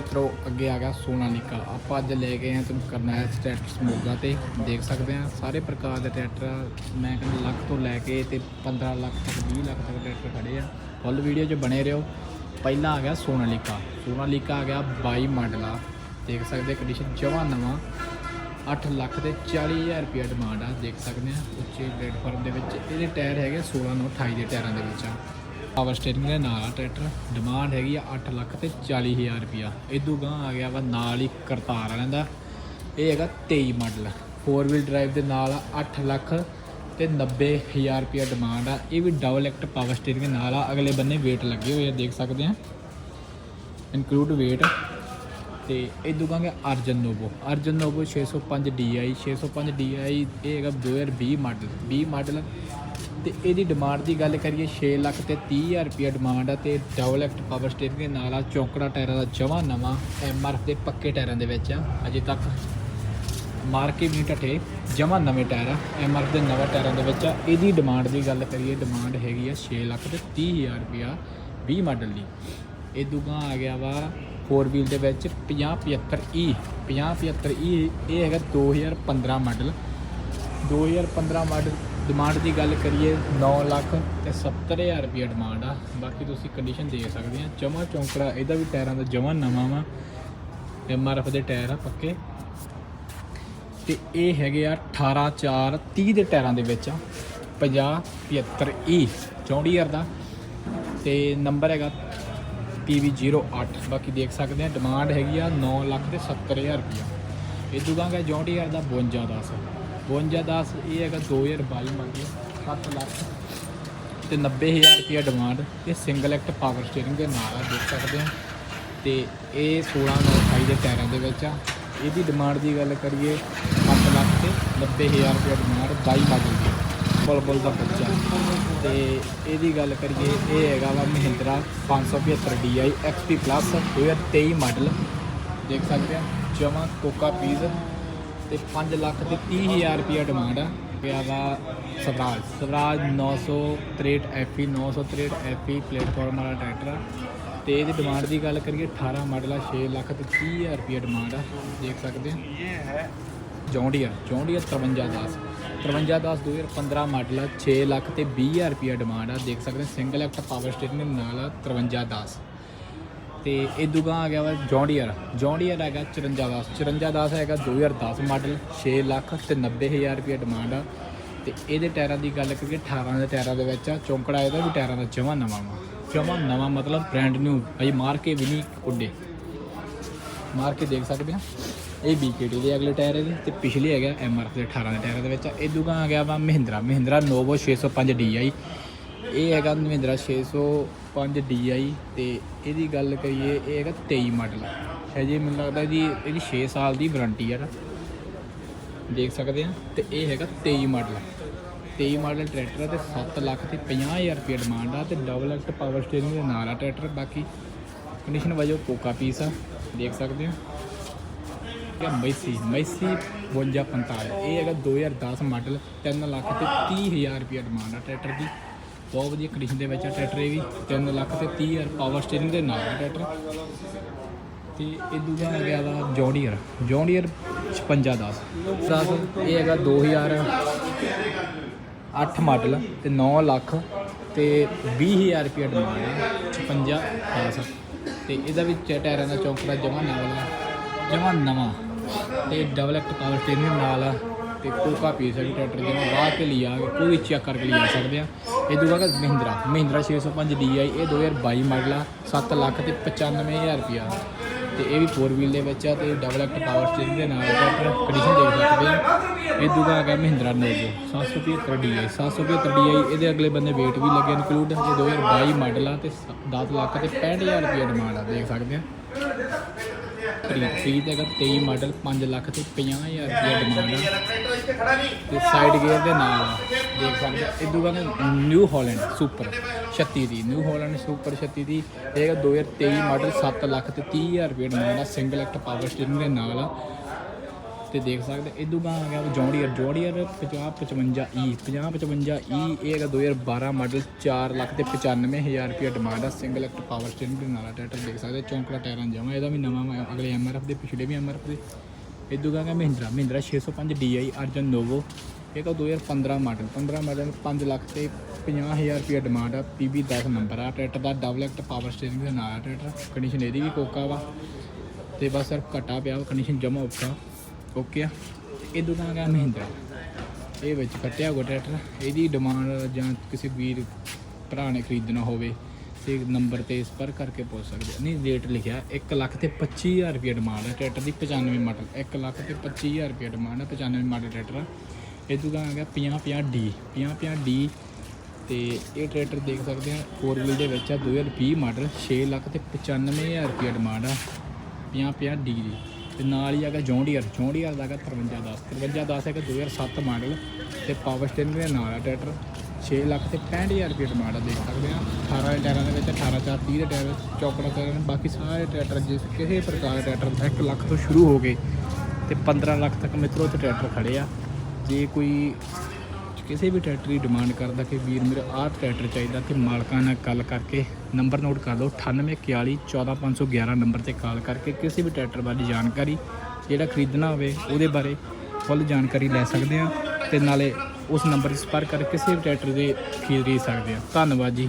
ਮਿੱਤਰੋ, ਅੱਗੇ ਆ ਗਿਆ ਸੋਨਾ ਸੋਨਾਲੀਕਾ ਆਪਾਂ ਅੱਜ ਲੈ ਗਏ ਹਾਂ ਤੁਹਾਨੂੰ ਕਰਨਾ ਹੈ ਸਟੈਟਸ ਮੋਗਾ ਤੇ। ਦੇਖ ਸਕਦੇ ਆ ਸਾਰੇ ਪ੍ਰਕਾਰ ਦੇ ਟਰੈਕਟਰ ਮੈਂ ਕਹਿੰਦਾ ਲੱਖ ਤੋਂ ਲੈ ਕੇ ਤੇ 15 ਲੱਖ ਤੱਕ 20 ਲੱਖ ਤੱਕ ਟਰੈਕਟਰ ਖੜੇ ਆ। ਫੁੱਲ ਵੀਡੀਓ 'ਚ ਬਣੇ ਰਹੋ। ਪਹਿਲਾ ਆ ਗਿਆ ਸੋਨਾਲੀਕਾ ਸੋਨਾਲੀਕਾ ਆ ਗਿਆ 22 ਮਾਡਲਾ ਦੇਖ ਸਕਦੇ ਕੰਡੀਸ਼ਨ ਜਮਾ ਨਵਾਂ। 8 ਲੱਖ ਤੇ 40000 ਰੁਪਏ ਡਿਮਾਂਡ ਆ। ਦੇਖ ਸਕਦੇ ਆ ਉੱਚੇ ਪਲੇਟਫਾਰਮ ਦੇ ਵਿੱਚ। ਇਹਦੇ ਟਾਇਰ ਹੈਗੇ 16 ਨੂੰ 28 ਦੇ ਟਾਇਰਾਂ ਦੇ ਵਿੱਚ ਆ। ਪਾਵਰ ਸਟੀਅਰਿੰਗ ਦੇ ਨਾਲ ਆ ਟਰੈਕਟਰ। ਡਿਮਾਂਡ ਹੈਗੀ ਆ 8 ਲੱਖ ਤੇ 40000 ਰੁਪਿਆ ਇਦੋਂ ਗਾਂ ਆ ਗਿਆ ਵਾ ਨਾਲ ਹੀ ਕਰਤਾਰ ਵਾਲਿਆਂ ਦਾ। ਇਹ ਹੈਗਾ 23 ਮਾਡਲ। 4 ਵੀਲ ਡਰਾਈਵ ਦੇ ਨਾਲ ਆ 8 ਲੱਖ ਤੇ 90000 ਰੁਪਿਆ ਡਿਮਾਂਡ ਆ। ਇਹ ਵੀ ਡਬਲ ਐਕਟ ਪਾਵਰ ਸਟੀਅਰਿੰਗ ਨਾਲ ਆ। ਅਗਲੇ ਬੰਨੇ weight ਲੱਗੇ ਹੋਏ ਆ, ਦੇਖ ਸਕਦੇ ਆ। ਇਨਕਲੂਡ weight ਤੇ ਇਹ ਦੁਕਾਂਗੇ Arjun Novo. Arjun Novo 605 DI 605 DI ਇਹ ਹੈਗਾ 2020 ਮਾਡਲ 20 ਮਾਡਲ ਤੇ ਇਹਦੀ ਡਿਮਾਂਡ ਦੀ ਗੱਲ ਕਰੀਏ 6 ਲੱਖ ਤੇ 30000 ਰੁਪਏ ਡਿਮਾਂਡ ਆ ਤੇ ਡਬਲ ਐਕਟ ਪਾਵਰ ਸਟੀਅਰਿੰਗ ਦੇ ਨਾਲ ਆ ਚੌਂਕੜਾ ਟਾਇਰਾਂ ਦਾ ਜਮਾ ਨਵਾਂ ਐਮਆਰਐਫ ਦੇ ਪੱਕੇ ਟਾਇਰਾਂ ਦੇ ਵਿੱਚ ਆ। ਅਜੇ ਤੱਕ ਮਾਰ ਕੇ ਵੀ ਨਹੀਂ ਢੱਠੇ ਜਮਾ ਨਵੇਂ ਟਾਇਰ ਆ ਐਮਆਰਐਫ ਦੇ ਨਵੇਂ ਟਾਇਰਾਂ ਦੇ ਵਿੱਚ ਆ। ਇਹਦੀ ਡਿਮਾਂਡ ਦੀ ਗੱਲ ਕਰੀਏ ਡਿਮਾਂਡ ਹੈਗੀ ਆ 6 ਲੱਖ ਤੇ 30000 ਰੁਪਿਆ 20 ਮਾਡਲ ਦੀ। ਇਹ ਦੁਗਾ ਆ ਗਿਆ ਵਾ ਫੋਰ ਵੀਲ ਦੇ ਵਿੱਚ 5075 E 5075 E ਇਹ ਹੈਗਾ 2015 ਮਾਡਲ। 2015 ਮਾਡਲ ਡਿਮਾਂਡ ਦੀ ਗੱਲ ਕਰੀਏ 9 ਲੱਖ ਤੇ 70000 ਰੁਪਏ ਡਿਮਾਂਡ ਆ। ਬਾਕੀ ਤੁਸੀਂ ਕੰਡੀਸ਼ਨ ਦੇਖ ਸਕਦੇ ਆ। ਜਮਾ ਚੌਂਕੜਾ, ਇਹਦਾ ਵੀ ਟਾਇਰਾਂ ਦਾ ਜਮਾ ਨਵਾਂ ਵਾ। ਐਮਆਰਐਫ ਦੇ ਟਾਇਰ ਆ ਪੱਕੇ। ਤੇ ਇਹ ਹੈਗੇ ਆ 18 4 30 ਦੇ ਟਾਇਰਾਂ ਦੇ ਵਿੱਚ ਆ। 50 75 E ਚੌਂਡੀਅਰ ਦਾ। ਤੇ ਨੰਬਰ ਹੈਗਾ PV08 ਬਾਕੀ ਦੇਖ ਸਕਦੇ ਆ ਡਿਮਾਂਡ ਹੈਗੀ ਆ 9 ਲੱਖ ਤੇ 70000 ਰੁਪਇਆ ਇਹ ਦੁਕਾਂਗਾ ਜੌਂਡੀਅਰ ਦਾ 52 10 52 10 ਇਹ ਹੈਗਾ 2022 ਮਾਡਲ 7 ਲੱਖ ਤੇ 90000 ਰੁਪਇਆ ਡਿਮਾਂਡ ਇਹ ਸਿੰਗਲ ਐਕਟ ਪਾਵਰ ਸਟੀਅਰਿੰਗ ਦੇ ਨਾਲ ਆ, ਦੇਖ ਸਕਦੇ ਆ ਤੇ ਇਹ 16 9 28 ਦੇ ਟਾਇਰਾਂ ਦੇ ਵਿੱਚ ਆ। ਇਹਦੀ ਡਿਮਾਂਡ ਦੀ ਗੱਲ ਕਰੀਏ 8 ਲੱਖ ਤੇ 90000 ਰੁਪਇਆ ਡਿਮਾਂਡ 22 ਮਾਡਲ ਦੀ ਬੁਲਬੁਲ ਦਾ ਬੱਚਾ। ਤੇ ਇਹਦੀ ਗੱਲ ਕਰੀਏ, ਇਹ ਹੈਗਾ ਵਾ Mahindra 575 DI XP Plus 2023 model ਦੇਖ ਸਕਦੇ ਆ, ਜਮਾ ਕੋਕਾ ਪੀਸ ਤੇ 5 ਲੱਖ ਤੇ 30000 ਰੁਪਇਆ ਡਿਮਾਂਡ ਆ। ਗਿਆ ਵਾ Swaraj. Swaraj 963 FE 963 FE platform ਵਾਲਾ ਟਰੈਕਟਰ ਆ। ਤੇ ਇਹਦੀ ਡਿਮਾਂਡ ਦੀ ਗੱਲ ਕਰੀਏ 18 ਮਾਡਲ ਆ 6 ਲੱਖ ਤੇ 30000 ਰੁਪਇਆ ਡਿਮਾਂਡ ਆ। ਦੇਖ ਸਕਦੇ ਆ। ਜੌਂਡੀਅਰ ਜੌਂਡੀਅਰ 5310 5310 2015 ਮਾਡਲ ਆ 6 ਲੱਖ ਤੇ 20000 ਰੁਪਇਆ ਡਿਮਾਂਡ ਆ। ਦੇਖ ਸਕਦੇ ਸਿੰਗਲ ਐਕਟ ਪਾਵਰ ਸਟੇਸ਼ਨ ਦੇ ਨਾਲ ਆ 5310 ਤੇ ਇਹ ਦੁਗਾ ਆ ਗਿਆ ਵਾ ਜੌਂਡੀਅਰ। ਜੌਂਡੀਅਰ ਹੈਗਾ 5410 5410 ਹੈਗਾ 2010 ਮਾਡਲ 6 ਲੱਖ ਤੇ 90000 ਰੁਪਇਆ ਡਿਮਾਂਡ ਆ। ਤੇ ਇਹਦੇ ਟਾਇਰਾਂ ਦੀ ਗੱਲ ਕਰੀਏ 18 ਦੇ ਟਾਇਰਾਂ ਦੇ ਵਿੱਚ ਆ, ਚੌਂਕੜਾ ਇਹਦਾ ਵੀ ਟਾਇਰਾਂ ਦਾ ਜਮਾ ਨਵਾਂ ਵਾ। ਜਮਾ ਨਵਾਂ ਮਤਲਬ ਬ੍ਰਾਂਡ ਨਿਊ ਅਜੇ ਮਾਰ ਕੇ ਵੀ ਨਹੀਂ ਉੱਡੇ। ਮਾਰ ਕੇ ਦੇਖ ਸਕਦੇ ਹਾਂ। ਇਹ BKT ਦੇ ਅਗਲੇ ਟਾਇਰ ਇਹਦੇ ਤੇ ਪਿਛਲੇ ਹੈਗਾ MRF ਦੇ 18 ਦੇ ਟਾਇਰਾਂ ਦੇ ਵਿੱਚ। ਇਹ ਦੁਗਾ ਆ ਗਿਆ ਵਾ ਮਹਿੰਦਰਾ ਮਹਿੰਦਰਾ ਨੋਵੋ 605 DI ਇਹ ਹੈਗਾ ਮਹਿੰਦਰਾ 605 DI ਤੇ ਇਹਦੀ ਗੱਲ ਕਰੀਏ, ਇਹ ਹੈਗਾ 23 ਮਾਡਲ। ਹਜੇ ਮੈਨੂੰ ਲੱਗਦਾ ਜੀ ਇਹਦੀ 6 ਸਾਲ ਦੀ ਵਾਰੰਟੀ ਆ ਦੇਖ ਸਕਦੇ ਆ ਤੇ ਇਹ ਹੈਗਾ 23 ਮਾਡਲ। 23 ਮਾਡਲ ਟਰੈਕਟਰ ਆ ਤੇ 7 ਲੱਖ ਤੇ 50000 ਰੁਪਏ ਡਿਮਾਂਡ ਆ ਤੇ ਡਬਲ ਐਕਟ ਪਾਵਰ ਸਟੀਅਰਿੰਗ ਦੇ ਨਾਲ ਆ ਟਰੈਕਟਰ। ਬਾਕੀ ਕੰਡੀਸ਼ਨ ਵਜੋਂ ਕੋਕਾ ਪੀਸ ਆ ਦੇਖ ਸਕਦੇ ਹੋ। ਇਹ ਮੈਸੀ ਮੈਸੀ 5245 ਇਹ ਹੈਗਾ 2010 ਮਾਡਲ 3 ਲੱਖ ਤੇ 30000 ਰੁਪਏ ਡਿਮਾਂਡ ਆ ਟਰੈਕਟਰ ਦੀ। ਬਹੁਤ ਵਧੀਆ ਕੰਡੀਸ਼ਨ ਦੇ ਵਿੱਚ ਆ ਟਰੈਕਟਰ ਇਹ ਵੀ 3 ਲੱਖ ਤੇ 30000 ਪਾਵਰ ਸਟੀਅਰਿੰਗ ਦੇ ਨਾਲ ਆ ਟਰੈਕਟਰ। ਤੇ ਇਹ ਦੂਜਾ ਆ ਗਿਆ ਵਾ ਜੌਂਡੀਅਰ ਜੌਂਡੀਅਰ 5610 10 ਇਹ ਹੈਗਾ 2008 ਮਾਡਲ ਤੇ 9 ਲੱਖ ਤੇ 20000 ਰੁਪਏ ਡਿਮਾਂਡ ਆ 56 10 ਤੇ ਇਹਦਾ ਵੀ ਟਾਇਰਾਂ ਦਾ ਚੌਂਕੜਾ ਜਮਾ ਨਵਾਂ ਜਮਾ ਨਵਾਂ। ਤੇ ਡਬਲ ਐਕਟ ਪਾਵਰ ਸਟੀਅਰਿੰਗ ਨਾਲ ਆ। ਤੇ ਕੋਕਾ ਪੀਸ ਹੈ ਟਰੈਕਟਰ ਜਿਹਨੂੰ ਬਾਹਰ ਕੇ ਲਿਆ ਕੇ ਕੋਈ ਵੀ ਚੈੱਕ ਕਰਕੇ ਲਿਆ ਸਕਦੇ ਆ। ਇਹ ਦੂਗਾ ਕਿ ਮਹਿੰਦਰਾ। ਮਹਿੰਦਰਾ 605 DI ਇਹ 2022 ਮਾਡਲ ਆ 7 ਲੱਖ ਤੇ 95000 ਰੁਪਿਆ ਤੇ ਇਹ ਵੀ 4 ਵੀਲ ਦੇ ਵਿੱਚ ਆ ਤੇ ਡਬਲ ਐਕਟ ਪਾਵਰ ਸਟੀਅਰਿੰਗ ਦੇ ਨਾਲ ਟਰੈਕਟਰ ਕੰਡੀਸ਼ਨ ਦੇਖ ਸਕਦੇ ਆ ਇਹ ਦੂਗਾ ਹੈਗਾ ਮਹਿੰਦਰਾ ਨੋਵੋ 775 DI 775 DI ਇਹਦੇ ਅਗਲੇ ਬੰਦੇ weight ਵੀ ਲੱਗੇ ਇਨਕਲੂਡ ਇਹ 2022 ਮਾਡਲ ਆ ਤੇ 10 ਲੱਖ ਤੇ 65000 ਰੁਪਏ ਡਿਮਾਂਡ ਆ, ਦੇਖ ਸਕਦੇ ਆ। ਪ੍ਰੀਤ ਪ੍ਰੀਤ ਹੈਗਾ 23 ਮਾਡਲ 5 ਲੱਖ ਤੇ 50000 ਰੁਪਏ ਡਿਮਾਂਡ ਆ। ਤੇ ਸਾਈਡ ਗੇਅਰ ਦੇ ਨਾਲ। ਦੇਖ ਸਕਦੇ ਇਹ ਦੂਗਾ ਨਿਊ ਹਾਲੈਂਡ ਸੁਪਰ 36 ਦੀ। ਨਿਊ ਹਾਲੈਂਡ ਸੁਪਰ 36 ਦੀ। ਇਹ ਹੈਗਾ 2023 ਮਾਡਲ 7 ਲੱਖ ਤੇ 30000 ਰੁਪਏ ਡਿਮਾਂਡ ਆ। ਸਿੰਗਲ ਐਕਟ ਪਾਵਰ ਸਟੀਅਰਿੰਗ ਦੇ ਨਾਲ ਆ। ਤੇ ਦੇਖ ਸਕਦੇ ਇਦੋਂ ਗਾਂ ਆ ਗਿਆ ਜੌਂਡੀਅਰ ਜੌਂਡੀਅਰ 50 55 E 50 55 E ਇਹ ਹੈਗਾ 2012 ਮਾਡਲ 4 ਲੱਖ ਤੇ 95000 ਰੁਪਏ ਡਿਮਾਂਡ ਆ ਸਿੰਗਲ ਐਕਟ ਪਾਵਰ ਸਟੀਅਰਿੰਗ ਦੇ ਨਾਲ ਟਰੈਕਟਰ ਦੇਖ ਸਕਦੇ ਚੌਂਕੜਾ ਟਾਇਰਾਂ ਜਮਾ ਇਹਦਾ ਵੀ ਨਵਾਂ ਵਾ, ਅਗਲੇ ਐਮਆਰਐਫ ਦੇ ਪਿਛਲੇ ਵੀ ਐਮਆਰਐਫ ਦੇ। ਇਦੋਂ ਗਾਂ ਮਹਿੰਦਰਾ ਮਹਿੰਦਰਾ 605 DI ਅਰਜਨ ਨੋਵੋ ਇਹ ਤਾਂ 2015 ਮਾਡਲ 15 ਮਾਡਲ 5 ਲੱਖ ਤੇ 50000 ਰੁਪਏ ਡਿਮਾਂਡ ਆ PB 10 ਨੰਬਰ ਆ ਟਰੈਕਟਰ ਦਾ ਡਬਲ ਐਕਟ ਪਾਵਰ ਸਟੀਅਰਿੰਗ ਦੇ ਨਾਲ ਆ ਟਰੈਕਟਰ ਕੰਡੀਸ਼ਨ ਇਹਦੀ ਵੀ ਕੋਕਾ ਵਾ ਤੇ ਬਸ ਸਿਰਫ ਘਟਾ ਪਿਆ ਕੰਡੀਸ਼ਨ ਜਮਾ ਉੱਪਰ ਓਕੇ ਆ। ਇਹ ਦੁਕਾਨ ਗਿਆ ਮਹਿੰਦਰਾ ਇਹ ਵਿੱਚ ਕੱਟਿਆ ਹੋਇਆ ਟਰੈਕਟਰ। ਇਹਦੀ ਡਿਮਾਂਡ ਜਾਂ ਕਿਸੇ ਵੀਰ, ਭਰਾ ਨੇ ਖਰੀਦਣਾ ਹੋਵੇ, ਤੇ ਨੰਬਰ ਤੇ ਸੰਪਰਕ ਕਰਕੇ ਪੁੱਛ ਸਕਦੇ ਨਹੀਂ ਰੇਟ ਲਿਖਿਆ 1 ਲੱਖ ਤੇ 25000 ਰੁਪਏ ਡਿਮਾਂਡ ਹੈ ਟਰੈਕਟਰ ਦੀ 95 ਮਾਡਲ 1 ਲੱਖ ਤੇ 25000 ਰੁਪਏ ਡਿਮਾਂਡ ਹੈ 95 ਮਾਡਲ ਟਰੈਕਟਰ ਆ। ਇਹ ਦੁਕਾਨ ਆ ਗਿਆ 50 50 ਡੀ 50 50 ਡੀ ਤੇ ਇਹ ਟਰੈਕਟਰ ਦੇਖ ਸਕਦੇ ਆ 4 ਵੀਲ ਦੇ ਵਿੱਚ ਆ 2020 ਮਾਡਲ 6 ਲੱਖ ਤੇ 95000 ਰੁਪਏ ਡਿਮਾਂਡ ਆ। 50 50 ਡੀ ਦੀ। ਤੇ ਨਾਲ ਹੀ ਹੈਗਾ ਜੌਂਡੀਅਰ। ਜੌਂਡੀਅਰ ਦਾ ਹੈਗਾ 5310 5310 ਹੈਗਾ 2007 ਮਾਡਲ ਤੇ ਪਾਵਰ ਸਟੀਅਰਿੰਗ ਦੇ ਨਾਲ ਹੈ ਟਰੈਕਟਰ। 6 ਲੱਖ ਤੇ 65000 ਰੁਪਏ ਡਿਮਾਂਡ ਆ ਦੇਖ ਸਕਦੇ ਆ। 18 ਦੇ ਟਾਇਰਾਂ ਦੇ ਵਿੱਚ 18 4 30 ਦੇ ਟਾਇਰ, ਚੌਕੜਾ ਟਾਇਰ ਨੇ। ਬਾਕੀ ਸਾਰੇ ਟਰੈਕਟਰ ਜਿਸ ਕਿਸੇ ਪ੍ਰਕਾਰ ਦੇ ਟਰੈਕਟਰ 1 ਲੱਖ ਤੋਂ ਸ਼ੁਰੂ ਹੋ ਗਏ ਤੇ 15 ਲੱਖ ਤੱਕ ਮਿੱਤਰੋ ਤੇ ਟਰੈਕਟਰ ਖੜੇ ਆ। ਜੇ ਕੋਈ ਕਿਸੇ ਵੀ ਟਰੈਕਟਰ ਦੀ ਡਿਮਾਂਡ ਕਰਦਾ ਕਿ ਵੀਰ ਮੇਰਾ ਆਹ ਟਰੈਕਟਰ ਚਾਹੀਦਾ ਤੇ ਮਾਲਕਾਂ ਨਾਲ ਗੱਲ ਕਰਕੇ ਨੰਬਰ ਨੋਟ ਕਰ ਲਓ 9841 14511 ਨੰਬਰ ਤੇ ਕਾਲ ਕਰਕੇ ਕਿਸੇ ਵੀ ਟਰੈਕਟਰ ਬਾਰੇ ਜਾਣਕਾਰੀ, ਜਿਹੜਾ ਖਰੀਦਣਾ ਹੋਵੇ ਉਹਦੇ ਬਾਰੇ ਫੁੱਲ ਜਾਣਕਾਰੀ ਲੈ ਸਕਦੇ ਆ ਤੇ ਨਾਲੇ ਉਸ ਨੰਬਰ 'ਤੇ ਸੰਪਰਕ ਕਰਕੇ ਕਿਸੇ ਵੀ ਟਰੈਕਟਰ ਦੇ ਖਰੀਦ ਸਕਦੇ ਆ ਧੰਨਵਾਦ ਜੀ।